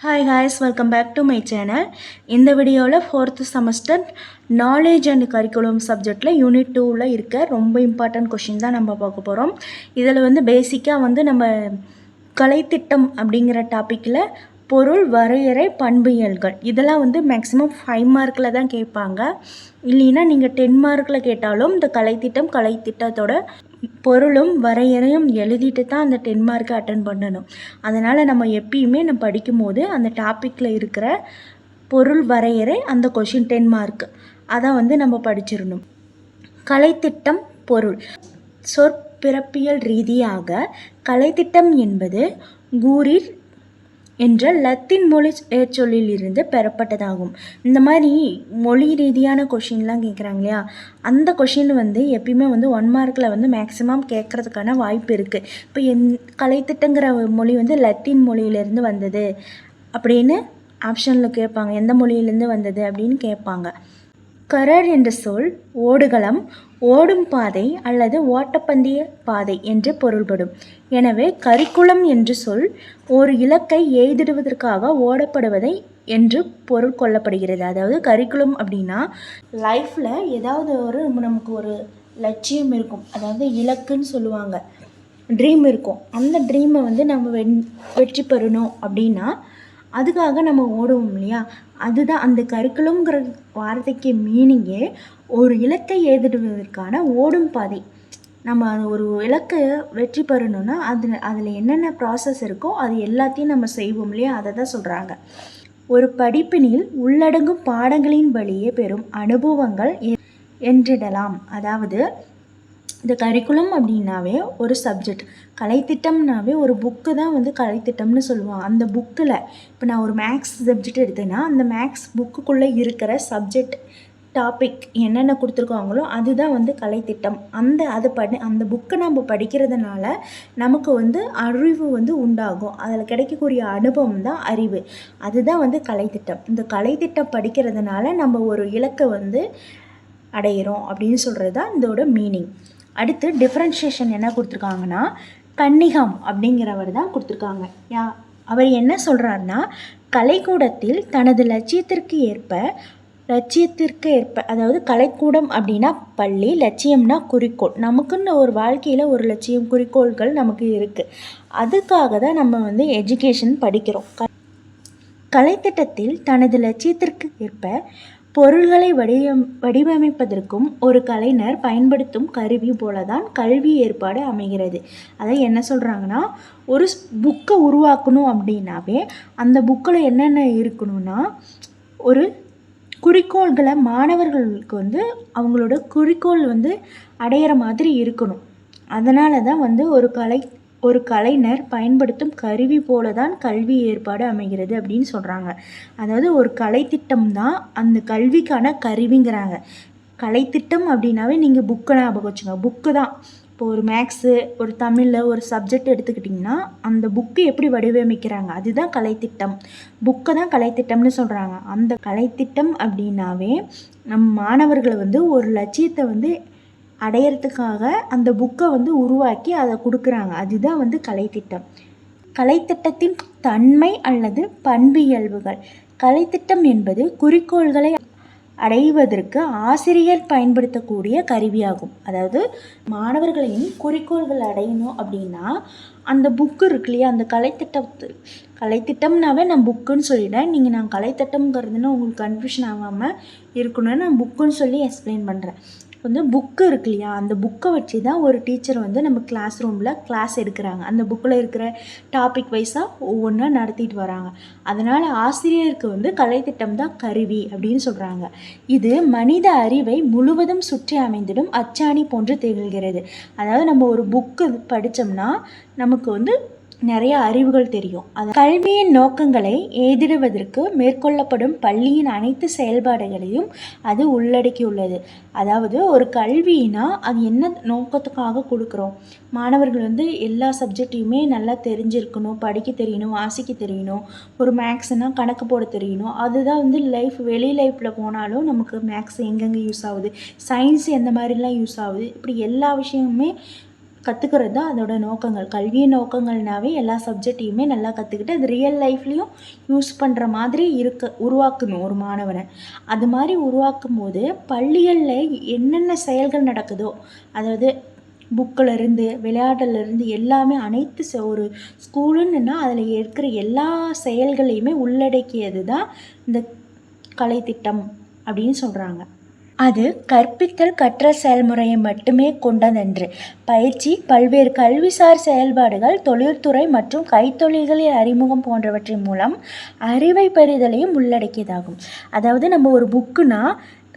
Hi ஹாய்ஸ் welcome back to my channel இந்த வீடியோவில் fourth semester knowledge and curriculum சப்ஜெக்டில் unit டூவில் இருக்க ரொம்ப இம்பார்ட்டன்ட் கொஷின் தான் நம்ம பார்க்க போகிறோம் இதில் வந்து பேசிக்காக வந்து நம்ம கலைத்திட்டம் அப்படிங்கிற டாப்பிக்கில் பொருள் வரையறை பண்பியல்கள் இதெல்லாம் வந்து மேக்ஸிமம் ஃபைவ் மார்க்கில் தான் கேட்பாங்க. இல்லைன்னா நீங்கள் டென் மார்க்கில் கேட்டாலும் இந்த கலைத்திட்டம் கலைத்திட்டத்தோட பொருளும் வரையறையும் எழுதிட்டு தான் அந்த டென் மார்க்கை அட்டன் பண்ணணும். அதனால் நம்ம எப்பயுமே நம்ம படிக்கும்போது அந்த டாப்பிக்கில் இருக்கிற பொருள் வரையறை அந்த கொஷின் டென் மார்க் அதை வந்து நம்ம படிச்சிடணும் கலைத்திட்டம் பொருள். சொற்பிறப்பியல் ரீதியாக கலைத்திட்டம் என்பது கூரிர் என்ற லத்தீன் மொழி ஏற்சொல்லில் இருந்து பெறப்பட்டதாகும். இந்த மாதிரி மொழி ரீதியான கொஷின்லாம் கேட்குறாங்க இல்லையா? அந்த கொஷின் வந்து எப்பயுமே வந்து ஒன் மார்க்கில் வந்து மேக்ஸிமம் கேட்குறதுக்கான வாய்ப்பு இருக்குது இப்போ என் கலைத்திட்டங்கிற மொழி வந்து லத்தீன் மொழியிலேருந்து வந்தது அப்படின்னு ஆப்ஷனில் கேட்பாங்க எந்த மொழியிலேருந்து வந்தது அப்படின்னு கேட்பாங்க கரர் என்ற சொல் ஓடுகளம் ஓடும் பாதை அல்லது ஓட்டப்பந்தய பாதை என்று பொருள்படும். எனவே கரிக்குளம் என்று சொல் ஒரு இலக்கை எய்திடுவதற்காக ஓடப்படுவதை என்று பொருள் கொள்ளப்படுகிறது. அதாவது கரிக்குளம் அப்படின்னா லைஃப்பில் ஏதாவது ஒரு நமக்கு ஒரு லட்சியம் இருக்கும். அதாவது இலக்குன்னு சொல்லுவாங்க. ட்ரீம் இருக்கும். அந்த ட்ரீமை வந்து நம்ம வென் வெற்றி பெறணும் அப்படின்னா அதுக்காக நம்ம ஓடுவோம் இல்லையா? அதுதான் அந்த கரிக்குலம்ங்கிற வார்த்தைக்கு மீனிங்கே ஒரு இலக்கை எழுதிடுவதற்கான ஓடும் பாதை. நம்ம அது ஒரு இலக்கை வெற்றி பெறணும்னா அதில் அதில் என்னென்ன ப்ராசஸ் இருக்கோ அது எல்லாத்தையும் நம்ம செய்வோம் இல்லையா? அதை தான் சொல்கிறாங்க ஒரு படிப்பினில் உள்ளடங்கும் பாடங்களின் வழியே பெறும் அனுபவங்கள் என்றிடலாம். அதாவது இந்த கரிக்குலம் அப்படின்னாவே ஒரு சப்ஜெக்ட் கலைத்திட்டம்னாவே ஒரு புக்கு தான் வந்து கலைத்திட்டம்னு சொல்லுவாங்க. அந்த புக்கில் இப்போ நான் ஒரு மேக்ஸ் சப்ஜெக்ட் எடுத்தேன்னா அந்த மேக்ஸ் புக்குக்குள்ளே இருக்கிற சப்ஜெக்ட் டாபிக் என்னென்ன கொடுத்துருக்காங்களோ அதுதான் வந்து கலைத்திட்டம். அந்த அது படி அந்த புக்கை நம்ம படிக்கிறதுனால நமக்கு வந்து அறிவு வந்து உண்டாகும். அதில் கிடைக்கக்கூடிய அனுபவம் தான் அறிவு. அதுதான் வந்து கலைத்திட்டம். இந்த கலைத்திட்டம் படிக்கிறதுனால நம்ம ஒரு இலக்கை வந்து அடையிறோம் அப்படின்னு சொல்கிறது தான் இதோட மீனிங் அடுத்து டிஃப்ரென்ஷியேஷன் என்ன கொடுத்துருக்காங்கன்னா கன்னிகம் அப்படிங்கிறவர் தான் கொடுத்துருக்காங்க. யா அவர் என்ன சொல்கிறாருன்னா கலைக்கூடத்தில் தனது லட்சியத்திற்கு ஏற்ப லட்சியத்திற்கு ஏற்ப அதாவது கலைக்கூடம் அப்படின்னா பள்ளி லட்சியம்னா குறிக்கோள். நமக்குன்னு ஒரு வாழ்க்கையில் ஒரு லட்சியம் குறிக்கோள்கள் நமக்கு இருக்குது அதுக்காக தான் நம்ம வந்து எஜுகேஷன் படிக்கிறோம். கலைத்திட்டத்தில் தனது லட்சியத்திற்கு ஏற்ப பொருள்களை வடிவம் வடிவமைப்பதற்கும் ஒரு கலைஞர் பயன்படுத்தும் கருவி போல தான் கல்வி ஏற்பாடு அமைகிறது. அதை என்ன சொல்கிறாங்கன்னா ஒரு புக்கை உருவாக்கணும் அப்படின்னாவே அந்த புக்கில் என்னென்ன இருக்கணும்னா ஒரு குறிக்கோள்களை மாணவர்களுக்கு வந்து அவங்களோட குறிக்கோள் வந்து அடையிற மாதிரி இருக்கணும். அதனால தான் வந்து ஒரு கலை ஒரு கலைஞர் பயன்படுத்தும் கருவி போல தான் கல்வி ஏற்பாடு அமைகிறது அப்படின்னு சொல்கிறாங்க அதாவது ஒரு கலைத்திட்டம் தான் அந்த கல்விக்கான கருவிங்கிறாங்க. கலைத்திட்டம் அப்படின்னாவே நீங்கள் புக்கை ஞாபகம் வச்சுங்க புக்கு தான். இப்போ ஒரு மேக்ஸு ஒரு தமிழில் ஒரு சப்ஜெக்ட் எடுத்துக்கிட்டிங்கன்னா அந்த புக்கு எப்படி வடிவமைக்கிறாங்க? அதுதான் கலைத்திட்டம். புக்கை தான் கலைத்திட்டம்னு சொல்கிறாங்க அந்த கலைத்திட்டம் அப்படின்னாவே நம் மாணவர்களை வந்து ஒரு லட்சியத்தை வந்து அடையிறதுக்காக அந்த புக்கை வந்து உருவாக்கி அதை கொடுக்குறாங்க. அதுதான் வந்து கலைத்திட்டம். கலைத்திட்டத்தின் தன்மை அல்லது பண்பியல்புகள் கலைத்திட்டம் என்பது குறிக்கோள்களை அடைவதற்கு ஆசிரியர் பயன்படுத்தக்கூடிய கருவியாகும். அதாவது மாணவர்களின் குறிக்கோள்கள் அடையணும் அப்படின்னா அந்த புக்கு இருக்கு இல்லையா? அந்த கலைத்திட்டத்து கலைத்திட்டம்னாவே நான் புக்குன்னு சொல்லிட்டேன். நீங்கள் நான் கலைத்திட்டம்ங்கிறதுன்னு உங்களுக்கு கன்ஃபியூஷன் ஆகாமல் இருக்கணும்னு நான் புக்குன்னு சொல்லி எக்ஸ்பிளைன் பண்ணுறேன் வந்து புக்கு இருக்கு இல்லையா? அந்த புக்கை வச்சு தான் ஒரு டீச்சர் வந்து நம்ம கிளாஸ் ரூமில் கிளாஸ் எடுக்கிறாங்க. அந்த புக்கில் இருக்கிற டாபிக் வைஸாக ஒவ்வொன்றா நடத்திட்டு வராங்க. அதனால் ஆசிரியருக்கு வந்து கலைத்திட்டம் தான் கருவி அப்படின்னு சொல்கிறாங்க இது மனித அறிவை முழுவதும் சுற்றி அமைந்திடும் அச்சாணி போன்று திகழ்கிறது. அதாவது நம்ம ஒரு புக்கு படித்தோம்னா நமக்கு வந்து நிறைய அறிவுகள் தெரியும். அது கல்வியின் நோக்கங்களை எதிடுவதற்கு மேற்கொள்ளப்படும் பள்ளியின் அனைத்து செயல்பாடுகளையும் அது உள்ளடக்கியுள்ளது. அதாவது ஒரு கல்வினா அது என்ன நோக்கத்துக்காக கொடுக்குறோம்? மாணவர்கள் வந்து எல்லா சப்ஜெக்டையுமே நல்லா தெரிஞ்சிருக்கணும் படிக்க தெரியணும் வாசிக்க தெரியணும். ஒரு மேக்ஸ்னால் கணக்கு போட தெரியணும். அதுதான் வந்து லைஃப் வெளி லைஃப்பில் போனாலும் நமக்கு மேக்ஸ் எங்கெங்கே யூஸ் ஆகுது? சயின்ஸ் எந்த மாதிரிலாம் யூஸ் ஆகுது? இப்படி எல்லா விஷயமுமே கற்றுக்கிறது தான் அதோட நோக்கங்கள். கல்வி நோக்கங்கள்னாவே எல்லா சப்ஜெக்டையுமே நல்லா கற்றுக்கிட்டு அது ரியல் லைஃப்லேயும் யூஸ் பண்ணுற மாதிரி இருக்க உருவாக்கணும் ஒரு மாணவனை. அது மாதிரி உருவாக்கும் போது பள்ளிகளில் என்னென்ன செயல்கள் நடக்குதோ அதாவது புக்கில் இருந்து எல்லாமே அனைத்து ஒரு ஸ்கூலுன்னுனா அதில் இருக்கிற எல்லா செயல்களையுமே உள்ளடக்கியது தான் இந்த கலைத்திட்டம் அப்படின்னு சொல்கிறாங்க அது கற்பித்தல் கற்றல் செயல்முறையை மட்டுமே கொண்டதன்று. பயிற்சி பல்வேறு கல்விசார் செயல்பாடுகள் தொழில்துறை மற்றும் கைத்தொழில்களில் அறிமுகம் போன்றவற்றின் மூலம் அறிவை பெறுதலையும் உள்ளடக்கியதாகும். அதாவது நம்ம ஒரு புக்குனா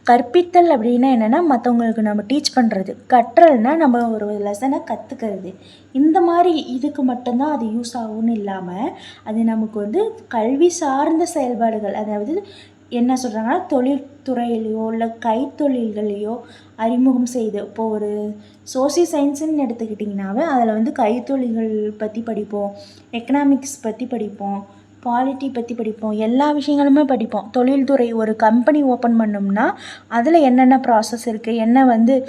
கற்பித்தல் அப்படின்னா என்னென்னா மற்றவங்களுக்கு நம்ம டீச் பண்ணுறது கற்றல்னால் நம்ம ஒரு லெசனை கற்றுக்கிறது இந்த மாதிரி இதுக்கு மட்டும்தான் அது யூஸ் ஆகும்னு இல்லாமல் அது நமக்கு வந்து கல்வி சார்ந்த செயல்பாடுகள் அதாவது என்ன சொல்கிறாங்கன்னா தொழில் துறையிலையோ இல்லை கைத்தொழில்களையோ அறிமுகம் செய்து இப்போ ஒரு சோசியல் சயின்ஸுன்னு எடுத்துக்கிட்டிங்கனாவே அதில் வந்து கைத்தொழில்கள் பற்றி படிப்போம் எக்கனாமிக்ஸ் பற்றி படிப்போம் பாலிட்டி பற்றி படிப்போம் எல்லா விஷயங்களுமே படிப்போம். தொழில்துறை ஒரு கம்பெனி ஓப்பன் பண்ணோம்னா அதில் என்னென்ன ப்ராசஸ் இருக்குது என்ன வந்து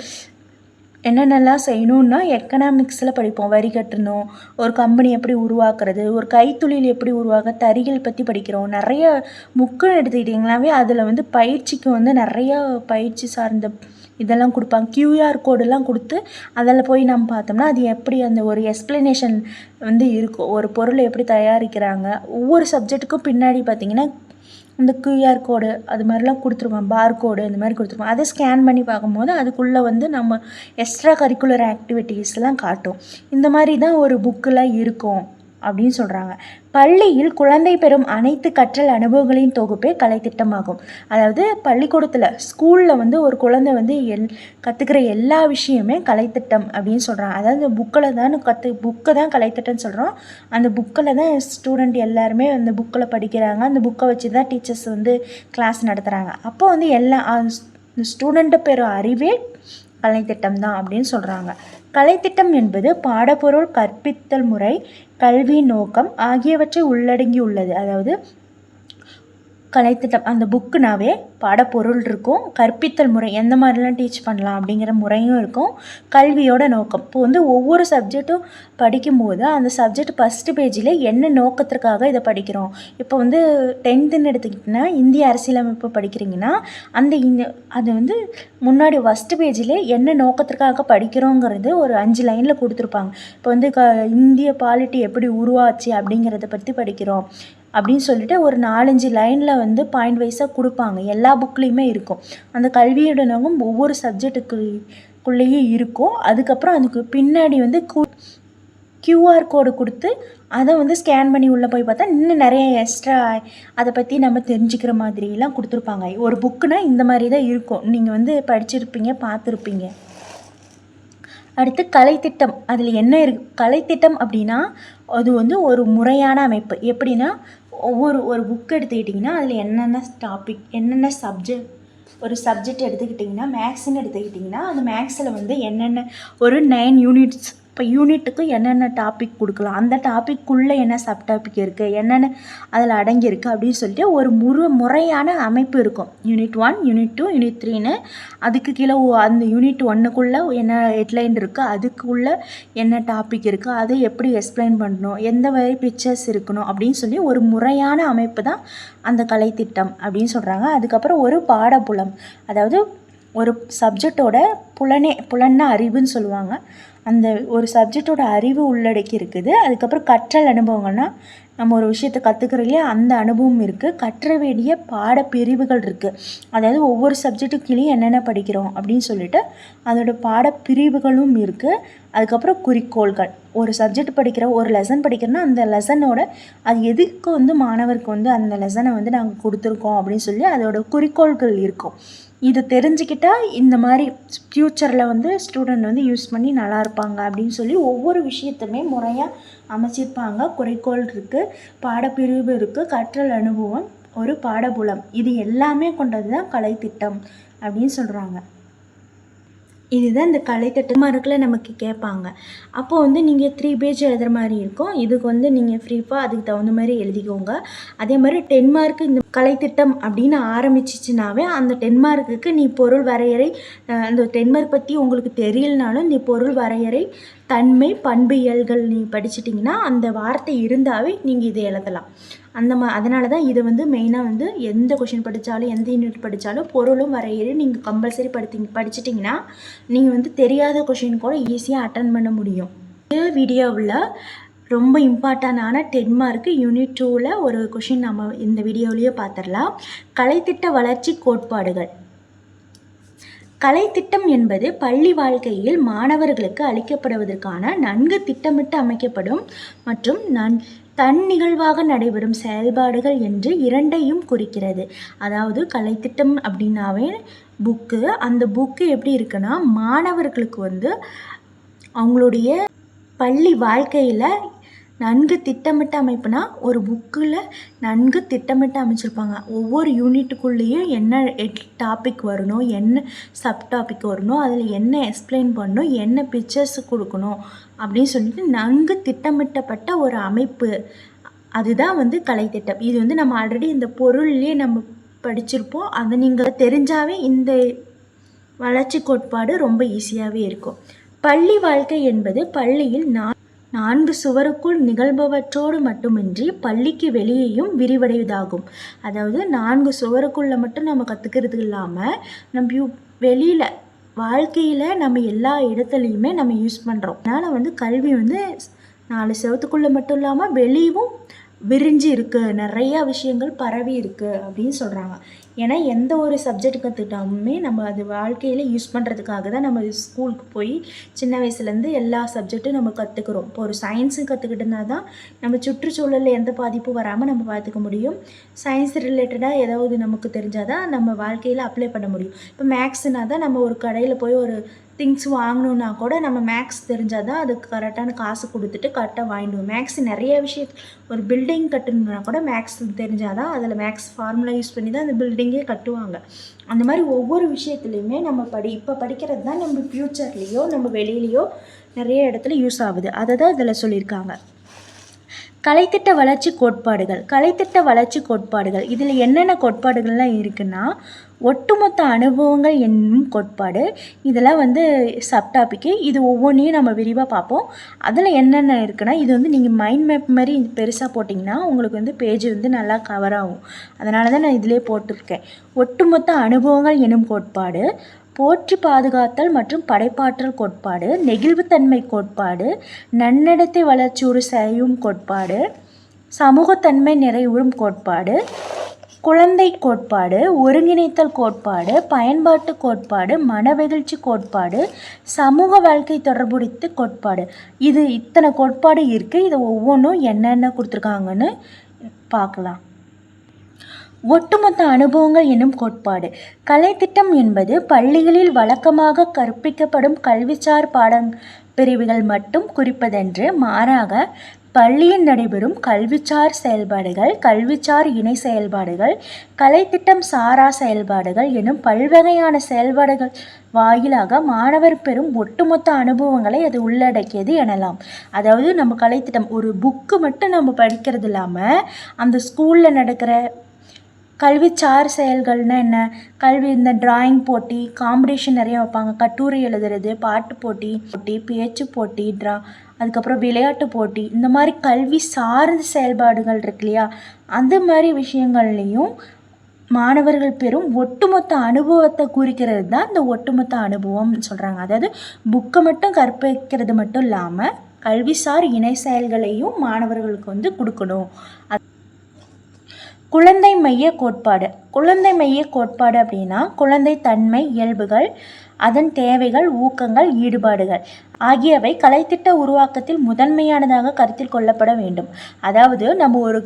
என்னென்னலாம் செய்யணுன்னா எக்கனாமிக்ஸில் படிப்போம். வரி கட்டணும் ஒரு கம்பெனி எப்படி உருவாக்குறது ஒரு கைத்தொழில் எப்படி உருவாக்க தறிகள் பற்றி படிக்கிறோம். நிறைய புக்குன்னு எடுத்துக்கிட்டிங்கனாவே அதில் வந்து பயிற்சிக்கு வந்து நிறைய பயிற்சி சார்ந்த இதெல்லாம் கொடுப்பாங்க. கியூஆர் கோடெல்லாம் கொடுத்து அதில் போய் நம்ம பார்த்தோம்னா அது எப்படி அந்த ஒரு எக்ஸ்ப்ளனேஷன் வந்து இருக்கும். ஒரு பொருளை எப்படி தயாரிக்கிறாங்க. ஒவ்வொரு சப்ஜெக்ட்டுக்கும் பின்னாடி பார்த்திங்கன்னா இந்த கியூஆர் கோடு அது மாதிரிலாம் கொடுத்துருப்பான் பார் கோடு இந்த மாதிரி கொடுத்துருப்பான் அதை ஸ்கேன் பண்ணி பார்க்கும்போது அதுக்குள்ளே வந்து நம்ம எக்ஸ்ட்ரா கரிக்குலர் ஆக்டிவிட்டீஸ்லாம் காட்டும். இந்த மாதிரி தான் ஒரு புக்கில் இருக்கும். அப்படின்னு சொல்கிறாங்க பள்ளியில் குழந்தை பெறும் அனைத்து கற்றல் அனுபவங்களின் தொகுப்பே கலைத்திட்டமாகும். அதாவது பள்ளிக்கூடத்தில் ஸ்கூலில் வந்து ஒரு குழந்தை வந்து எல் கற்றுக்கிற எல்லா விஷயமே கலைத்திட்டம் அப்படின்னு சொல்கிறாங்க அதாவது புக்கில் தான் கற்று புக்கை தான் கலைத்திட்டம்னு சொல்கிறோம் அந்த புக்கில் தான் ஸ்டூடெண்ட் எல்லாருமே அந்த புக்கில் படிக்கிறாங்க. அந்த புக்கை வச்சு தான் டீச்சர்ஸ் வந்து கிளாஸ் நடத்துகிறாங்க அப்போ வந்து எல்லா ஸ்டூடெண்ட்டை பெறும் அறிவே கலைத்திட்டம் தான் அப்படின்னு சொல்கிறாங்க கலைத்திட்டம் என்பது பாடப்பொருள் கற்பித்தல் முறை கல்வி நோக்கம் ஆகியவற்றை உள்ளடங்கியுள்ளது. அதாவது கலைத்திட்டம் அந்த புக்குனாவே பாடப்பொருள் இருக்கும். கற்பித்தல் முறை எந்த மாதிரிலாம் டீச் பண்ணலாம் அப்படிங்கிற முறையும் இருக்கும். கல்வியோட நோக்கம். இப்போ வந்து ஒவ்வொரு சப்ஜெக்ட்டும் படிக்கும்போது அந்த சப்ஜெக்ட் ஃபஸ்ட்டு பேஜில் என்ன நோக்கத்திற்காக இதை படிக்கிறோம்? இப்போ வந்து டென்த்துன்னு எடுத்துக்கிட்டிங்கன்னா இந்திய அரசியலமைப்பு படிக்கிறீங்கன்னா அந்த இந்த அது வந்து முன்னாடி ஃபஸ்ட்டு பேஜில் என்ன நோக்கத்திற்காக படிக்கிறோங்கிறது ஒரு அஞ்சு லைனில் கொடுத்துருப்பாங்க. இப்போ வந்து க இந்திய பாலிட்டி எப்படி உருவாச்சு அப்படிங்கிறத பற்றி படிக்கிறோம். அப்படின்னு சொல்லிட்டு ஒரு நாலஞ்சு லைனில் வந்து பாயிண்ட் வைஸாக கொடுப்பாங்க. எல்லா புக்லேயுமே இருக்கும். அந்த கல்வியுடனும் ஒவ்வொரு சப்ஜெக்ட்டுக்குள்ளேயும் இருக்கும். அதுக்கப்புறம் அதுக்கு பின்னாடி வந்து கூ கியூஆர் கோடு கொடுத்து அதை வந்து ஸ்கேன் பண்ணி உள்ளே போய் பார்த்தா இன்னும் நிறைய எக்ஸ்ட்ரா அதை பற்றி நம்ம தெரிஞ்சுக்கிற மாதிரிலாம் கொடுத்துருப்பாங்க. ஒரு புக்குனா இந்த மாதிரி தான் இருக்கும். நீங்கள் வந்து படிச்சிருப்பீங்க பார்த்துருப்பீங்க. அடுத்து கலைத்திட்டம். அதில் என்ன இருக்கு? கலைத்திட்டம் அப்படின்னா அது வந்து ஒரு முறையான அமைப்பு. எப்படின்னா ஒவ்வொரு ஒரு புக் எடுத்துக்கிட்டிங்கன்னா அதில் என்னென்ன டாபிக் என்னென்ன சப்ஜெக்ட் ஒரு சப்ஜெக்ட் எடுத்துக்கிட்டிங்கன்னா மேக்ஸ்ன்னு எடுத்துக்கிட்டிங்கன்னா அந்த மேக்ஸில் வந்து என்னென்ன ஒரு நைன் யூனிட்ஸ் இப்போ யூனிட்டுக்கு என்னென்ன டாபிக் கொடுக்கலாம்? அந்த டாபிக்குள்ளே என்ன சப் டாபிக் இருக்குது என்னென்ன அதில் அடங்கியிருக்கு அப்படின்னு சொல்லிட்டு ஒரு முறு முறையான அமைப்பு இருக்கும். Unit one unit two unit த்ரீன்னு அதுக்கு கீழே அந்த யூனிட் ஒன்றுக்குள்ளே என்ன ஹெட்லைன் இருக்குது அதுக்குள்ளே என்ன டாபிக் இருக்குது அதை எப்படி எக்ஸ்பிளைன் பண்ணணும்? எந்த மாதிரி பிக்சர்ஸ் இருக்கணும்? அப்படின்னு சொல்லி ஒரு முறையான அமைப்பு தான் அந்த கலைத்திட்டம் அப்படின்னு சொல்கிறாங்க அதுக்கப்புறம் ஒரு பாடப்புலம். அதாவது ஒரு சப்ஜெக்டோட புலனே புலன்னா அறிவுன்னு சொல்லுவாங்க. அந்த ஒரு சப்ஜெக்டோட அறிவு உள்ளடக்கி இருக்குது அதுக்கப்புறம் கற்றல் அனுபவங்கள்னா நம்ம ஒரு விஷயத்தை கற்றுக்கிறதுலே அந்த அனுபவம் இருக்குது கற்ற வேண்டிய பாடப்பிரிவுகள் இருக்குது அதாவது ஒவ்வொரு சப்ஜெக்ட்டுக்குள்ளேயும் என்னென்ன படிக்கிறோம் அப்படின்னு சொல்லிட்டு அதோட பாடப்பிரிவுகளும் இருக்குது அதுக்கப்புறம் குறிக்கோள்கள். ஒரு சப்ஜெக்ட் படிக்கிற ஒரு லெசன் படிக்கிறோன்னா அந்த லெசனோட அது எதுக்கு வந்து மாணவருக்கு வந்து அந்த லெசனை வந்து நாங்கள் கொடுத்துருக்கோம் அப்படின்னு சொல்லி அதோட குறிக்கோள்கள் இருக்கும். இது தெரிஞ்சுக்கிட்டால் இந்த மாதிரி ஃப்யூச்சரில் வந்து ஸ்டூடெண்ட் வந்து யூஸ் பண்ணி நல்லா இருப்பாங்க அப்படின்னு சொல்லி ஒவ்வொரு விஷயத்தையுமே முறையாக அமைச்சிருப்பாங்க. குறைக்கோள் இருக்குது பாடப்பிரிவு இருக்குது கற்றல் அனுபவம் ஒரு பாடபுலம் இது எல்லாமே கொண்டது தான் கலைத்திட்டம் அப்படின்னு சொல்கிறாங்க இதுதான் இந்த கலைத்திட்ட மார்க்கில் நமக்கு கேட்பாங்க. அப்போ வந்து நீங்கள் த்ரீ பேஜ் எழுதுகிற மாதிரி இருக்கும். இதுக்கு வந்து நீங்கள் ஃப்ரீஃபாக அதுக்கு தகுந்த மாதிரி எழுதிக்கோங்க. அதே மாதிரி டென் மார்க்கு இந்த கலைத்திட்டம் அப்படின்னு ஆரம்பிச்சிச்சுனாவே அந்த டென் மார்க்குக்கு நீ பொருள் வரையறை அந்த டென் மார்க் பற்றி உங்களுக்கு தெரியலனாலும் நீ பொருள் வரையறை தன்மை பண்பியல்கள் நீங்கள் படிச்சிட்டிங்கன்னா அந்த வார்த்தை இருந்தாவே நீங்கள் இதை எழுதலாம். அந்த மா அதனால தான் இது வந்து மெயினாக வந்து எந்த கொஷின் படித்தாலும் எந்த யூனிட் படித்தாலும் பொருளும் வரையறு நீங்கள் கம்பல்சரி படுத்தி படிச்சிட்டிங்கன்னா நீங்கள் வந்து தெரியாத கொஷின் கூட ஈஸியாக அட்டன் பண்ண முடியும். இந்த வீடியோவில் ரொம்ப இம்பார்ட்டண்டான டென் மார்க்கு யூனிட் டூவில் ஒரு கொஷின் நம்ம இந்த வீடியோவிலேயே பார்த்துடலாம் கலைத்திட்ட வளர்ச்சி கோட்பாடுகள். கலைத்திட்டம் என்பது பள்ளி வாழ்க்கையில் மாணவர்களுக்கு அளிக்கப்படுவதற்கான நன்கு திட்டமிட்டு அமைக்கப்படும் மற்றும் நன் தன் நிகழ்வாக நடைபெறும் செயல்பாடுகள் என்று இரண்டையும் குறிக்கிறது. அதாவது கலைத்திட்டம் அப்படின்னாவே புக்கு அந்த புக்கு எப்படி இருக்குன்னா மாணவர்களுக்கு வந்து அவங்களுடைய பள்ளி வாழ்க்கையில் நன்கு திட்டமிட்ட அமைப்புனா ஒரு புக்கில் நன்கு திட்டமிட்டு அமைச்சிருப்பாங்க. ஒவ்வொரு யூனிட்டுக்குள்ளேயும் என்ன டாபிக் வரணும் என்ன சப் டாபிக் வரணும் அதில் என்ன எக்ஸ்பிளைன் பண்ணணும் என்ன பிக்சர்ஸ் கொடுக்கணும் அப்படின்னு சொல்லிட்டு நன்கு திட்டமிட்டப்பட்ட ஒரு அமைப்பு. அதுதான் வந்து கலைத்திட்டம் இது வந்து நம்ம ஆல்ரெடி இந்த பொருள்லேயே நம்ம படிச்சிருப்போம். அதை நீங்கள் தெரிஞ்சாவே இந்த வளர்ச்சி கோட்பாடு ரொம்ப ஈஸியாகவே இருக்கும். பள்ளி வாழ்க்கை என்பது பள்ளியில் நான் நான்கு சுவருக்குள் நிகழ்பவற்றோடு மட்டுமின்றி பள்ளிக்கு வெளியேயும் விரிவடைவதாகும். அதாவது நான்கு சுவருக்குள்ளே மட்டும் நம்ம கற்றுக்கிறது இல்லாமல் நம்ம வெளியில் வாழ்க்கையில் நம்ம எல்லா இடத்துலையுமே நம்ம யூஸ் பண்ணுறோம் அதனால் வந்து கல்வி வந்து நாலு செவத்துக்குள்ளே மட்டும் இல்லாமல் வெளியும் விரிஞ்சு இருக்குது நிறையா விஷயங்கள் பரவி இருக்குது அப்படின்னு சொல்கிறாங்க ஏன்னா எந்த ஒரு சப்ஜெக்ட் கற்றுக்கிட்டாலுமே நம்ம அது வாழ்க்கையில் யூஸ் பண்ணுறதுக்காக தான் நம்ம ஸ்கூலுக்கு போய் சின்ன வயசுலேருந்து எல்லா சப்ஜெக்ட்டும் நம்ம கற்றுக்குறோம் இப்போ ஒரு சயின்ஸும் கற்றுக்கிட்டனா தான் நம்ம சுற்றுச்சூழலில் எந்த பாதிப்பும் வராமல் நம்ம பார்த்துக்க முடியும். சயின்ஸ் ரிலேட்டடாக ஏதாவது நமக்கு தெரிஞ்சால் தான் நம்ம வாழ்க்கையில் அப்ளை பண்ண முடியும். இப்போ மேக்ஸ்னால் தான் நம்ம ஒரு கடையில் போய் ஒரு திங்ஸ் வாங்கணுன்னா கூட நம்ம மேக்ஸ் தெரிஞ்சால் தான் அதுக்கு கரெக்டான காசு கொடுத்துட்டு கரெக்டாக வாங்கிடுவோம். மேக்ஸ் நிறைய விஷயம் ஒரு பில்டிங் கட்டணும்னா கூட மேக்ஸ் தெரிஞ்சால் தான் அதில் மேக்ஸ் ஃபார்முலா யூஸ் பண்ணி தான் அந்த பில்டிங்கே கட்டுவாங்க. அந்த மாதிரி ஒவ்வொரு விஷயத்துலையுமே நம்ம படி இப்போ படிக்கிறது தான் நம்ம ஃப்யூச்சர்லேயோ நம்ம வெளியிலையோ நிறைய இடத்துல யூஸ் ஆகுது. அதை தான் இதில் சொல்லியிருக்காங்க. கலைத்திட்ட வளர்ச்சி கோட்பாடுகள் கலைத்திட்ட வளர்ச்சி கோட்பாடுகள். இதில் என்னென்ன கோட்பாடுகள்லாம் இருக்குன்னா ஒட்டுமொத்த அனுபவங்கள் என்னும் கோட்பாடு. இதெல்லாம் வந்து சப்டாபிக்கு இது ஒவ்வொன்றையும் நம்ம விரிவாக பார்ப்போம். அதில் என்னென்ன இருக்குன்னா இது வந்து நீங்கள் மைண்ட் மேப் மாதிரி பெருசாக போட்டிங்கன்னா உங்களுக்கு வந்து பேஜ் வந்து நல்லா கவர் ஆகும். அதனால தான் நான் இதிலே போட்டிருக்கேன். ஒட்டுமொத்த அனுபவங்கள் என்னும் கோட்பாடு. போற்றி பாதுகாத்தல் மற்றும் படைப்பாற்றல் கோட்பாடு நெகிழ்வுத்தன்மை கோட்பாடு நன்னடத்தை வளர்ச்சியுறு செய்யும் கோட்பாடு சமூகத்தன்மை நிறைவுறும் கோட்பாடு குழந்தை கோட்பாடு ஒருங்கிணைத்தல் கோட்பாடு பயன்பாட்டு கோட்பாடு மனவெகிழ்ச்சி கோட்பாடு சமூக வாழ்க்கை தொடர்புடைத்து கோட்பாடு. இது இத்தனை கோட்பாடு இருக்குது இதை ஒவ்வொன்றும் என்னென்ன கொடுத்துருக்காங்கன்னு பார்க்கலாம். ஒட்டுமொத்த அனுபவங்கள் என்னும் கோட்பாடு. கலைத்திட்டம் என்பது பள்ளிகளில் வழக்கமாக கற்பிக்கப்படும் கல்விசார் பாடங் பிரிவுகள் மட்டும் குறிப்பதென்று மாறாக பள்ளியில் நடைபெறும் கல்விசார் செயல்பாடுகள் கல்விசார் இணை செயல்பாடுகள் கலைத்திட்டம் சாரா செயல்பாடுகள் எனும் பல்வகையான செயல்பாடுகள் வாயிலாக மாணவர் பெறும் ஒட்டுமொத்த அனுபவங்களை அது உள்ளடக்கியது எனலாம். அதாவது நம்ம கலைத்திட்டம் ஒரு புக்கு மட்டும் நம்ம படிக்கிறது இல்லாமல் அந்த ஸ்கூலில் நடக்கிற கல்விச்சார் செயல்கள்னால் என்ன? கல்வி இந்த டிராயிங் போட்டி காம்படிஷன் நிறைய வைப்பாங்க. கட்டுரை எழுதுறது பாட்டு போட்டி போட்டி பேச்சு போட்டி ட்ரா அதுக்கப்புறம் விளையாட்டு போட்டி. இந்த மாதிரி கல்வி சார்ந்த செயல்பாடுகள் இருக்கு இல்லையா? அந்த மாதிரி விஷயங்கள்லேயும் மாணவர்கள் பெறும் ஒட்டுமொத்த அனுபவத்தை குறிக்கிறது தான் இந்த ஒட்டுமொத்த அனுபவம்னு சொல்கிறாங்க அதாவது புக்கை மட்டும் கற்பிக்கிறது மட்டும் இல்லாமல் கல்விசார் இணை செயல்களையும் மாணவர்களுக்கு வந்து கொடுக்கணும். அது குழந்தை மைய கோட்பாடு. குழந்தை மைய கோட்பாடு அப்படின்னா குழந்தை தன்மை இயல்புகள் அதன் தேவைகள் ஊக்கங்கள் ஈடுபாடுகள் ஆகியவை கலைத்திட்ட உருவாக்கத்தில் முதன்மையானதாக கருத்தில் கொள்ளப்பட வேண்டும். அதாவது நம்ம ஒரு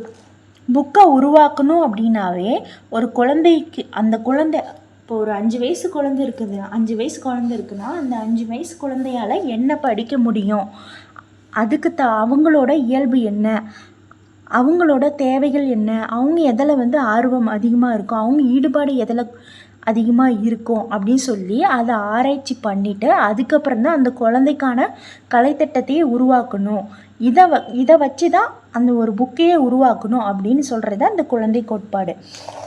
புக்கை உருவாக்கணும் அப்படின்னாவே ஒரு குழந்தைக்கு அந்த குழந்தை இப்போ ஒரு அஞ்சு வயசு குழந்தை இருக்குது. அஞ்சு வயசு குழந்தை இருக்குன்னா அந்த அஞ்சு வயசு குழந்தையால் என்ன படிக்க முடியும்? அதுக்கு த அவங்களோட இயல்பு என்ன? அவங்களோட தேவைகள் என்ன? அவங்க எதில் வந்து ஆர்வம் அதிகமாக இருக்கும் அவங்க ஈடுபாடு எதில் அதிகமாக இருக்கும் அப்படின்னு சொல்லி அதை ஆராய்ச்சி பண்ணிவிட்டு அதுக்கப்புறம் தான் அந்த குழந்தைக்கான கலைத்திட்டத்தையே உருவாக்கணும். இதை வ இதை வச்சு தான் அந்த ஒரு புக்கையே உருவாக்கணும் அப்படின்னு சொல்கிறது அந்த குழந்தை கோட்பாடு.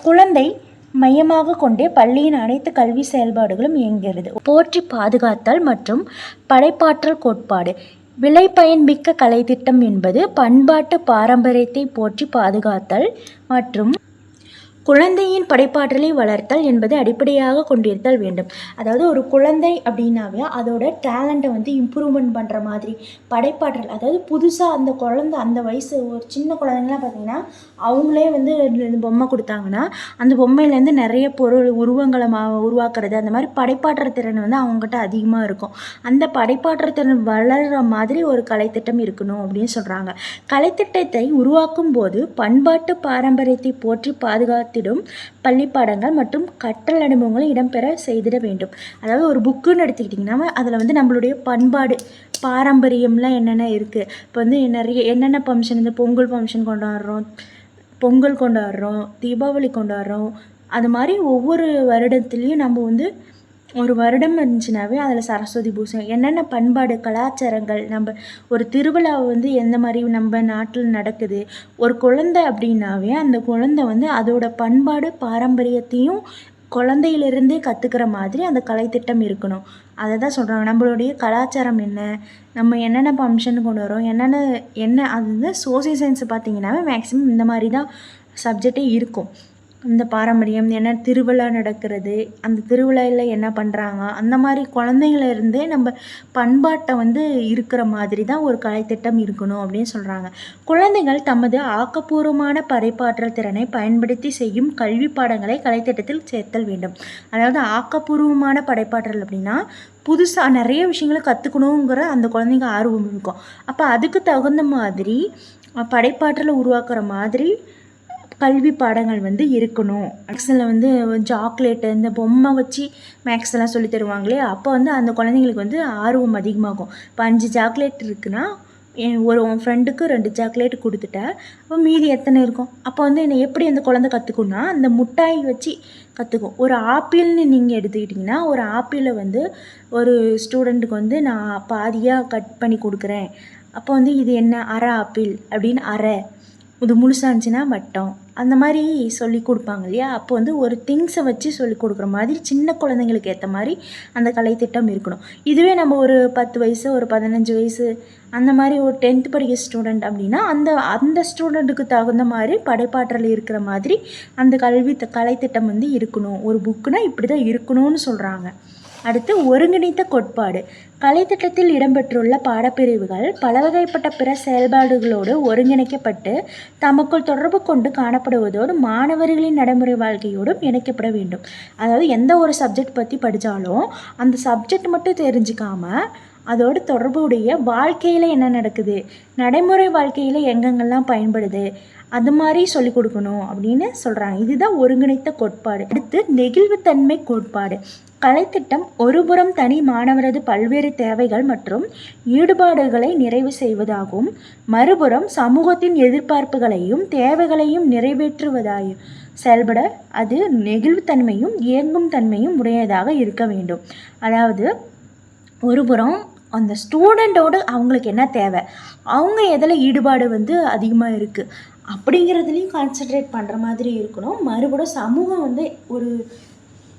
குழந்தை மையமாக கொண்டே பள்ளியின் அனைத்து கல்வி செயல்பாடுகளும் இயங்குகிறது. போற்றி பாதுகாத்தல் மற்றும் படைப்பாற்றல் கோட்பாடு. விளைபயன்மிக்க கலைத்திட்டம் என்பது பண்பாட்டு பாரம்பரியத்தை போற்றி பாதுகாத்தல் மற்றும் குழந்தையின் படைப்பாற்றலை வளர்த்தல் என்பதை அடிப்படையாக கொண்டிருத்தல் வேண்டும். அதாவது ஒரு குழந்தை அப்படின்னாவே அதோட டேலண்ட்டை வந்து இம்ப்ரூவ்மெண்ட் பண்ணுற மாதிரி படைப்பாற்றல். அதாவது புதுசாக அந்த குழந்த அந்த வயசு ஒரு சின்ன குழந்தைங்களாம் பார்த்தீங்கன்னா அவங்களே வந்து இந்த பொம்மை கொடுத்தாங்கன்னா அந்த பொம்மையிலேருந்து நிறைய பொருள் உருவங்களை மா உருவாக்குறது அந்த மாதிரி படைப்பாற்றல் திறன் வந்து அவங்ககிட்ட அதிகமாக இருக்கும். அந்த படைப்பாற்றல் திறன் வளர்கிற மாதிரி ஒரு கலைத்திட்டம் இருக்கணும் அப்படின்னு சொல்கிறாங்க கலைத்திட்டத்தை உருவாக்கும் போது பண்பாட்டு பாரம்பரியத்தை போற்றி பாதுகாத்திடும் பள்ளிப்பாடங்கள் மற்றும் கற்றல் அனுபவங்களை இடம்பெற செய்திட வேண்டும். அதாவது ஒரு புக்குன்னு எடுத்துக்கிட்டிங்கன்னா அதில் வந்து நம்மளுடைய பண்பாடு பாரம்பரியம்லாம் என்னென்ன இருக்குது இப்போ வந்து நிறைய என்னென்ன ஃபங்க்ஷன் இந்த பொங்கல் ஃபங்க்ஷன் கொண்டாடுறோம் பொங்கல் கொண்டாடுறோம் தீபாவளி கொண்டாடுறோம். அது மாதிரி ஒவ்வொரு வருடத்துலேயும் நம்ம வந்து ஒரு வருடம் இருந்துச்சுனாவே அதில் சரஸ்வதி பூஜை என்னென்ன பண்பாடு கலாச்சாரங்கள் நம்ம ஒரு திருவிழா வந்து எந்த மாதிரி நம்ம நாட்டில் நடக்குது ஒரு குழந்தை அப்படின்னாவே அந்த குழந்தை வந்து அதோட பண்பாடு பாரம்பரியத்தையும் குழந்தையிலிருந்தே கற்றுக்கிற மாதிரி அந்த கலைத்திட்டம் இருக்கணும். அதை தான் சொல்கிறாங்க நம்மளுடைய கலாச்சாரம் என்ன? நம்ம என்னென்ன ஃபங்க்ஷன் கொண்டு வரோம்? என்னென்ன என்ன அது வந்து சோசியல் சயின்ஸ் பார்த்தீங்கன்னாவே மேக்ஸிமம் இந்த மாதிரி தான் சப்ஜெக்டே இருக்கும். இந்த பாரம்பரியம் என்ன திருவிழா நடக்கிறது அந்த திருவிழாவில் என்ன பண்ணுறாங்க அந்த மாதிரி குழந்தைங்கள இருந்தே நம்ம பண்பாட்டை வந்து இருக்கிற மாதிரி தான் ஒரு கலைத்திட்டம் இருக்கணும் அப்படின்னு சொல்கிறாங்க குழந்தைகள் தமது ஆக்கப்பூர்வமான படைப்பாற்றல் திறனை பயன்படுத்தி செய்யும் கல்வி பாடங்களை கலைத்திட்டத்தில் சேர்த்தல் வேண்டும். அதாவது ஆக்கப்பூர்வமான படைப்பாற்றல் அப்படின்னா புதுசாக நிறைய விஷயங்களை கற்றுக்கணுங்கிற அந்த குழந்தைங்க ஆர்வம் இருக்கும். அப்போ அதுக்கு தகுந்த மாதிரி படைப்பாற்றலை உருவாக்குற மாதிரி கல்வி பாடங்கள் வந்து இருக்கணும். மேக்ஸில் வந்து சாக்லேட்டு இந்த பொம்மை வச்சு மேக்ஸ் எல்லாம் சொல்லி தருவாங்களே அப்போ வந்து அந்த குழந்தைங்களுக்கு வந்து ஆர்வம் அதிகமாகும். இப்போ அஞ்சு சாக்லேட் இருக்குன்னா என் ஒரு உன் ஃப்ரெண்டுக்கு ரெண்டு சாக்லேட் கொடுத்துட்ட அப்போ மீதி எத்தனை இருக்கும்? அப்போ வந்து என்னை எப்படி அந்த குழந்த கற்றுக்கும்னா அந்த முட்டாய் வச்சு கற்றுக்கும் ஒரு ஆப்பிள்னு நீங்கள் எடுத்துக்கிட்டிங்கன்னா ஒரு ஆப்பிளை வந்து ஒரு ஸ்டூடெண்ட்டுக்கு வந்து நான் பாதியாக கட் பண்ணி கொடுக்குறேன். அப்போ வந்து இது என்ன? அரை ஆப்பிள் அப்படின்னு அரை. இது முழுசாக இருந்துச்சுன்னா வட்டம். அந்த மாதிரி சொல்லி கொடுப்பாங்க இல்லையா? அப்போ வந்து ஒரு திங்ஸை வச்சு சொல்லி கொடுக்குற மாதிரி சின்ன குழந்தைங்களுக்கு ஏற்ற மாதிரி அந்த கலைத்திட்டம் இருக்கணும். இதுவே நம்ம ஒரு பத்து வயசு ஒரு பதினஞ்சு வயசு அந்த மாதிரி ஒரு டென்த் படிக்கிற ஸ்டூடெண்ட் அப்படின்னா அந்த அந்த ஸ்டூடெண்ட்டுக்கு தகுந்த மாதிரி படைப்பாற்றல் இருக்கிற மாதிரி அந்த கல்வி த- கலைத்திட்டம் வந்து இருக்கணும். ஒரு புக்குனால் இப்படி தான் இருக்கணும்னு சொல்கிறாங்க அடுத்து ஒருங்கிணைத்த கோட்பாடு. கலைத்திட்டத்தில் இடம்பெற்றுள்ள பாடப்பிரிவுகள் பலவகைப்பட்ட பிற செயல்பாடுகளோடு ஒருங்கிணைக்கப்பட்டு தமக்குள் தொடர்பு கொண்டு காணப்படுவதோடு மாணவர்களின் நடைமுறை வாழ்க்கையோடும் இணைக்கப்பட வேண்டும். அதாவது எந்த ஒரு சப்ஜெக்ட் பற்றி படித்தாலும் அந்த சப்ஜெக்ட் மட்டும் தெரிஞ்சுக்காமல் அதோடு தொடர்புடைய வாழ்க்கையில் என்ன நடக்குது? நடைமுறை வாழ்க்கையில் எங்கெங்கெல்லாம் பயன்படுது? அது மாதிரி சொல்லிக் கொடுக்கணும் அப்படின்னு சொல்கிறாங்க இதுதான் ஒருங்கிணைத்த கோட்பாடு. அடுத்து நெகிழ்வுத்தன்மை கோட்பாடு. கலைத்திட்டம் ஒருபுறம் தனி மாணவரது பல்வேறு தேவைகள் மற்றும் ஈடுபாடுகளை நிறைவு செய்வதாகவும் மறுபுறம் சமூகத்தின் எதிர்பார்ப்புகளையும் தேவைகளையும் நிறைவேற்றுவதாயும் செயல்பட அது நெகிழ்வுத்தன்மையும் இயங்கும் தன்மையும் உடையதாக இருக்க வேண்டும். அதாவது ஒரு புறம் அந்த ஸ்டூடெண்ட்டோட அவங்களுக்கு என்ன தேவை? அவங்க எதில் ஈடுபாடு வந்து அதிகமாக இருக்குது அப்படிங்கிறதுலையும் கான்சென்ட்ரேட் பண்ணுற மாதிரி இருக்கணும். மறுபடியும் சமூகம் வந்து ஒரு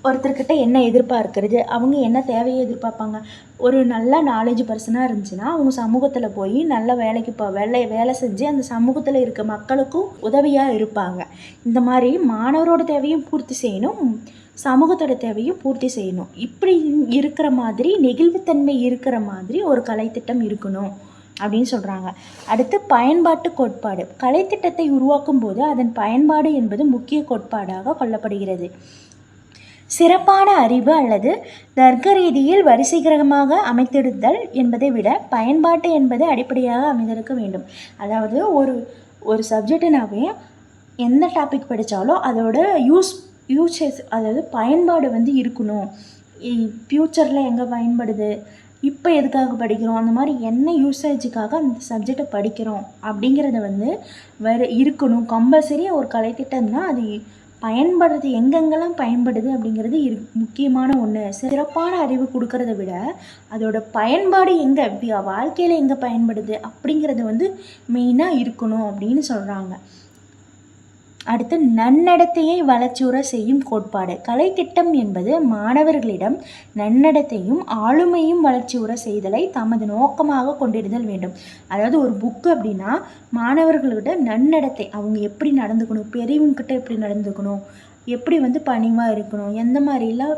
ஒருத்தர்கிட்ட என்ன எதிர்பார்க்கிறது? அவங்க என்ன தேவையை எதிர்பார்ப்பாங்க? ஒரு நல்ல நாலேஜ் பர்சனாக இருந்துச்சுன்னா அவங்க சமூகத்தில் போய் நல்ல வேலைக்கு போ வேலை வேலை செஞ்சு அந்த சமூகத்தில் இருக்க மக்களுக்கும் உதவியாக இருப்பாங்க. இந்த மாதிரி மாணவரோட தேவையும் பூர்த்தி செய்யணும். சமூகத்தோட தேவையும் பூர்த்தி செய்யணும். இப்படி இருக்கிற மாதிரி நெகிழ்வுத்தன்மை இருக்கிற மாதிரி ஒரு கலைத்திட்டம் இருக்கணும் அப்படின்னு சொல்கிறாங்க அடுத்து பயன்பாட்டு கோட்பாடு. கலைத்திட்டத்தை உருவாக்கும் போது அதன் பயன்பாடு என்பது முக்கிய கோட்பாடாக கொள்ளப்படுகிறது. சிறப்பான அறிவு அல்லது தர்க்க ரீதியில் வரிசைகரமாக அமைத்திடுதல் என்பதை விட பயன்பாட்டு என்பது அடிப்படையாக அமைந்திருக்க வேண்டும். அதாவது ஒரு ஒரு சப்ஜெக்டுனாவே எந்த டாபிக் படித்தாலும் அதோட யூஸ் யூசஸ் அதாவது பயன்பாடு வந்து இருக்கணும். ஃப்யூச்சரில் எங்கே பயன்படுது? இப்போ எதுக்காக படிக்கிறோம்? அந்த மாதிரி என்ன யூசேஜுக்காக அந்த சப்ஜெக்டை படிக்கிறோம்? அப்படிங்கிறத வந்து வேறு இருக்கணும். கம்பல்சரியாக ஒரு கலைத்திட்டம்னா அது பயன்படுறது எங்கெங்கெல்லாம் பயன்படுது அப்படிங்கிறது இரு முக்கியமான ஒன்று சிறப்பான அறிவு கொடுக்கறத விட அதோட பயன்பாடு எங்கே வாழ்க்கையில் எங்கே பயன்படுது அப்படிங்கிறது வந்து மெயினாக இருக்கணும் அப்படின்னு சொல்கிறாங்க அடுத்து நன்னடத்தையை வளர்ச்சியுற செய்யும் கோட்பாடு. கலைத்திட்டம் என்பது மாணவர்களிடம் நன்னடத்தையும் ஆளுமையும் வளர்ச்சியுற செய்தலை தமது நோக்கமாக கொண்டிருந்தல் வேண்டும். அதாவது ஒரு புக்கு அப்படின்னா மாணவர்களோட நன்னடத்தை அவங்க எப்படி நடந்துக்கணும் பெரியவங்கக்கிட்ட எப்படி நடந்துக்கணும் எப்படி வந்து பணிவாக இருக்கணும் எந்த மாதிரிலாம்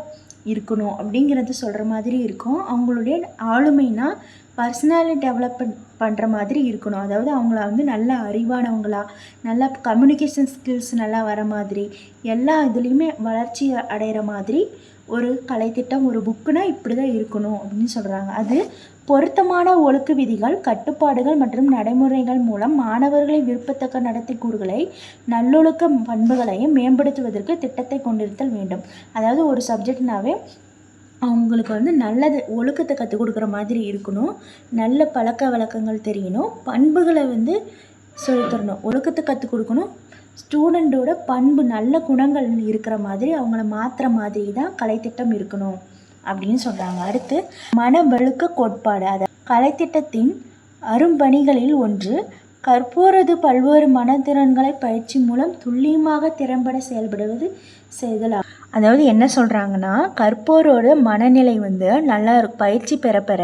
இருக்கணும் அப்படிங்கிறது சொல்கிற மாதிரி இருக்கும். அவங்களுடைய ஆளுமைனா பர்சனாலிட்டி டெவலப்மெண்ட் பண்ணுற மாதிரி இருக்கணும். அதாவது அவங்கள வந்து நல்ல அறிவானவங்களாக நல்ல கம்யூனிகேஷன் ஸ்கில்ஸ் நல்லா வர மாதிரி எல்லா இதுலேயுமே வளர்ச்சி அடைகிற மாதிரி ஒரு கலைத்திட்டம் ஒரு புக்குனா இப்படி தான் இருக்கணும் அப்படின்னு சொல்கிறாங்க அது பொருத்தமான ஒழுக்க விதிகள் கட்டுப்பாடுகள் மற்றும் நடைமுறைகள் மூலம் மாணவர்களை விருப்பத்தக்க நடத்தை கூறுகளை நல்லொழுக்க பண்புகளையும் மேம்படுத்துவதற்கு திட்டத்தை கொண்டிருத்தல் வேண்டும். அதாவது ஒரு சப்ஜெக்ட்னாவே அவங்களுக்கு வந்து நல்லது ஒழுக்கத்தை கற்றுக் கொடுக்குற மாதிரி இருக்கணும். நல்ல பழக்க வழக்கங்கள் தெரியணும். பண்புகளை வந்து சொல்லித்தரணும் ஒழுக்கத்தை கற்றுக் கொடுக்கணும். ஸ்டூடெண்ட்டோட பண்பு நல்ல குணங்கள் இருக்கிற மாதிரி அவங்கள மாற்றுற மாதிரி தான் கலைத்திட்டம் இருக்கணும் அப்படின்னு சொல்கிறாங்க அடுத்து மனவழுக்க கோட்பாடு. அதை கலைத்திட்டத்தின் அரும்பணிகளில் ஒன்று கற்போரது பல்வேறு மனத்திறன்களை பயிற்சி மூலம் துல்லியமாக திறம்பட செயல்படுவது செய்தலாகும் அதாவது என்ன சொல்கிறாங்கன்னா கற்போரோட மனநிலை வந்து நல்லா இருக்கும் பயிற்சி பெற பெற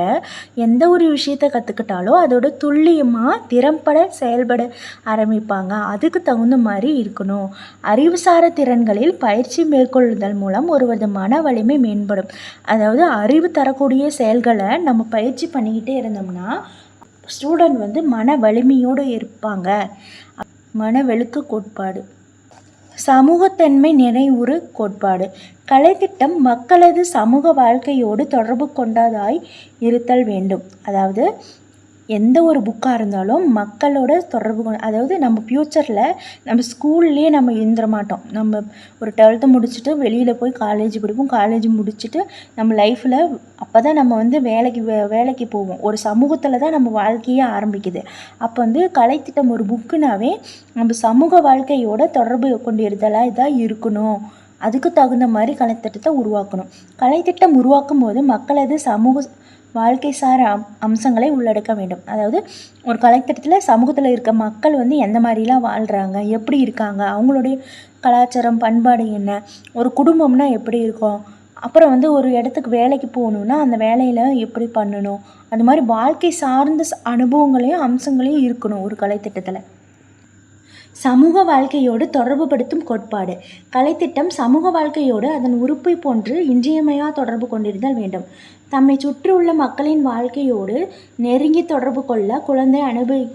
எந்த ஒரு விஷயத்தை கற்றுக்கிட்டாலும் அதோட துல்லியமாக திறம்பட செயல்பட ஆரம்பிப்பாங்க. அதுக்கு தகுந்த மாதிரி இருக்கணும். அறிவுசார திறன்களில் பயிற்சி மேற்கொள்ளுதல் மூலம் ஒருவரது மன வலிமை மேம்படும். அதாவது அறிவு தரக்கூடிய செயல்களை நம்ம பயிற்சி பண்ணிக்கிட்டே இருந்தோம்னா ஸ்டூடெண்ட் வந்து மன வலிமையோடு இருப்பாங்க. மனவெழுக்க கோட்பாடு. சமூகத்தன்மை நினைவுறு கோட்பாடு. கலைத்திட்டம் மக்களது சமூக வாழ்க்கையோடு தொடர்பு கொண்டதாய் இருத்தல் வேண்டும். அதாவது எந்த ஒரு புக்காக இருந்தாலும் மக்களோட தொடர்பு கொண்டு அதாவது நம்ம ஃப்யூச்சரில் நம்ம ஸ்கூல்லேயே நம்ம இருந்துட மாட்டோம். நம்ம ஒரு டுவெல்த்து முடிச்சுட்டு வெளியில் போய் காலேஜ் படிப்போம் காலேஜ் முடிச்சுட்டு நம்ம லைஃப்பில் அப்போ தான் நம்ம வந்து வேலைக்கு வே வேலைக்கு போவோம். ஒரு சமூகத்தில் தான் நம்ம வாழ்க்கையே ஆரம்பிக்குது. அப்போ வந்து கலைத்திட்டம் ஒரு புக்குனாவே நம்ம சமூக வாழ்க்கையோட தொடர்பு கொண்டு இருத்தலாக இதாக இருக்கணும். அதுக்கு தகுந்த மாதிரி கலைத்திட்டத்தை உருவாக்கணும். கலைத்திட்டம் உருவாக்கும் போது மக்களது சமூக வாழ்க்கை சார அம் அம்சங்களை உள்ளடக்க வேண்டும். அதாவது ஒரு கலைத்திட்டத்தில் சமூகத்தில் இருக்க மக்கள் வந்து எந்த மாதிரிலாம் வாழ்கிறாங்க எப்படி இருக்காங்க அவங்களுடைய கலாச்சாரம் பண்பாடு என்ன ஒரு குடும்பம்னா எப்படி இருக்கும் அப்புறம் வந்து ஒரு இடத்துக்கு வேலைக்கு போகணுன்னா அந்த வேலையில் எப்படி பண்ணணும் அந்த மாதிரி வாழ்க்கை சார்ந்த அனுபவங்களையும் அம்சங்களையும் இருக்கணும் ஒரு கலைத்திட்டத்தில். சமூக வாழ்க்கையோடு தொடர்புபடுத்தும் கோட்பாடு. கலைத்திட்டம் சமூக வாழ்க்கையோடு அதன் உறுப்பை போன்று இன்றியமையா தொடர்பு கொண்டிருந்தால் வேண்டும். தம்மை சுற்றியுள்ள மக்களின் வாழ்க்கையோடு நெருங்கி தொடர்பு கொள்ள குழந்தை அனுபவி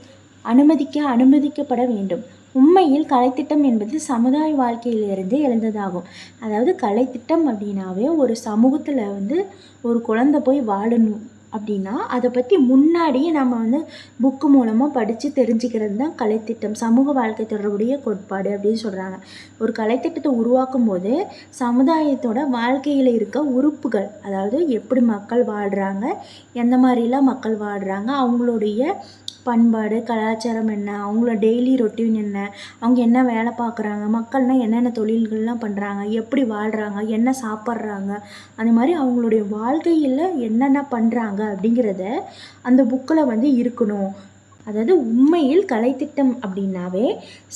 அனுமதிக்க அனுமதிக்கப்பட வேண்டும். உண்மையில் கலைத்திட்டம் என்பது சமுதாய வாழ்க்கையிலிருந்து எழுந்ததாகும். அதாவது கலைத்திட்டம் அப்படின்னாவே ஒரு சமூகத்தில் வந்து ஒரு குழந்தை போய் வாழணும். அப்படின்னா அதை பற்றி முன்னாடியே நம்ம வந்து புக்கு மூலமாக படித்து தெரிஞ்சுக்கிறது தான் கலைத்திட்டம். சமூக வாழ்க்கை தொடர்புடைய கோட்பாடு அப்படின்னு சொல்கிறாங்க ஒரு கலைத்திட்டத்தை உருவாக்கும் போது சமுதாயத்தோட வாழ்க்கையில் இருக்க உறுப்புகள் அதாவது எப்படி மக்கள் வாழ்கிறாங்க எந்த மாதிரிலாம் மக்கள் வாழ்கிறாங்க அவங்களுடைய பண்பாடு கலாச்சாரம் என்ன? அவங்களோட டெய்லி ரொட்டீன் என்ன? அவங்க என்ன வேலை பார்க்குறாங்க? மக்கள்னால் என்னென்ன தொழில்கள்லாம் பண்ணுறாங்க எப்படி வாழ்கிறாங்க என்ன சாப்பிட்றாங்க? அந்த மாதிரி அவங்களுடைய வாழ்க்கையில் என்னென்ன பண்ணுறாங்க அப்படிங்கிறத அந்த புக்கில் வந்து இருக்கணும். அதாவது உண்மையில் கலைத்திட்டம் அப்படின்னாவே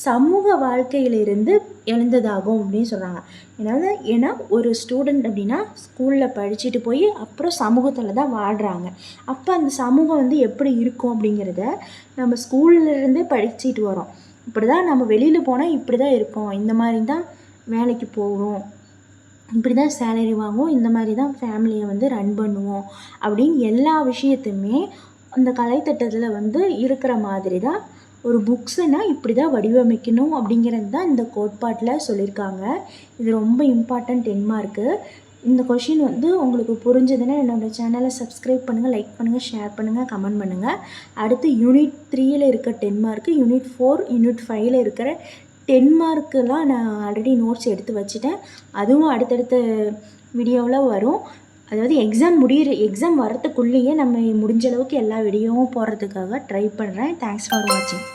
சமூக வாழ்க்கையிலிருந்து எழுந்ததாகும் அப்படின்னு சொல்கிறாங்க ஏதாவது ஏன்னா ஒரு ஸ்டூடெண்ட் அப்படின்னா ஸ்கூலில் படிச்சுட்டு போய் அப்புறம் சமூகத்தில் தான் வாழ்கிறாங்க அப்போ அந்த சமூகம் வந்து எப்படி இருக்கும் அப்படிங்கிறத நம்ம ஸ்கூல்லேருந்தே படிச்சுட்டு வரோம் இப்படி தான் நம்ம வெளியில் போனால் இப்படி தான் இருப்போம் இந்த மாதிரி தான் வேலைக்கு போவோம். இப்படி தான் சேலரி வாங்குவோம். இந்த மாதிரி தான் ஃபேமிலியை வந்து ரன் பண்ணுவோம். அப்படின்னு எல்லா விஷயத்தையுமே அந்த கலைத்திட்டத்தில் வந்து இருக்கிற மாதிரி தான் ஒரு புக்ஸுனால் இப்படி தான் வடிவமைக்கணும் அப்படிங்கிறது தான் இந்த கோட்பாட்டில் சொல்லியிருக்காங்க. இது ரொம்ப இம்பார்ட்டண்ட் டென்மார்க்கு இந்த கொஷின் வந்து உங்களுக்கு புரிஞ்சதுன்னா என்னோடய சேனலை சப்ஸ்கிரைப் பண்ணுங்கள் லைக் பண்ணுங்கள் ஷேர் பண்ணுங்கள் கமெண்ட் பண்ணுங்கள் அடுத்து யூனிட் த்ரீயில் இருக்க ten mark unit four unit ஃபைவ்ல இருக்கிற டென் மார்க்கெலாம் நான் ஆல்ரெடி நோட்ஸ் எடுத்து வச்சுட்டேன். அதுவும் அடுத்தடுத்த வீடியோவில் வரும். அதாவது எக்ஸாம் முடியிற எக்ஸாம் வரத்துக்குள்ளேயே நம்ம முடிஞ்ச அளவுக்கு எல்லா வீடியோவும் போடுறதுக்காக ட்ரை பண்ணுறேன் தேங்க்ஸ் ஃபார் வாட்சிங்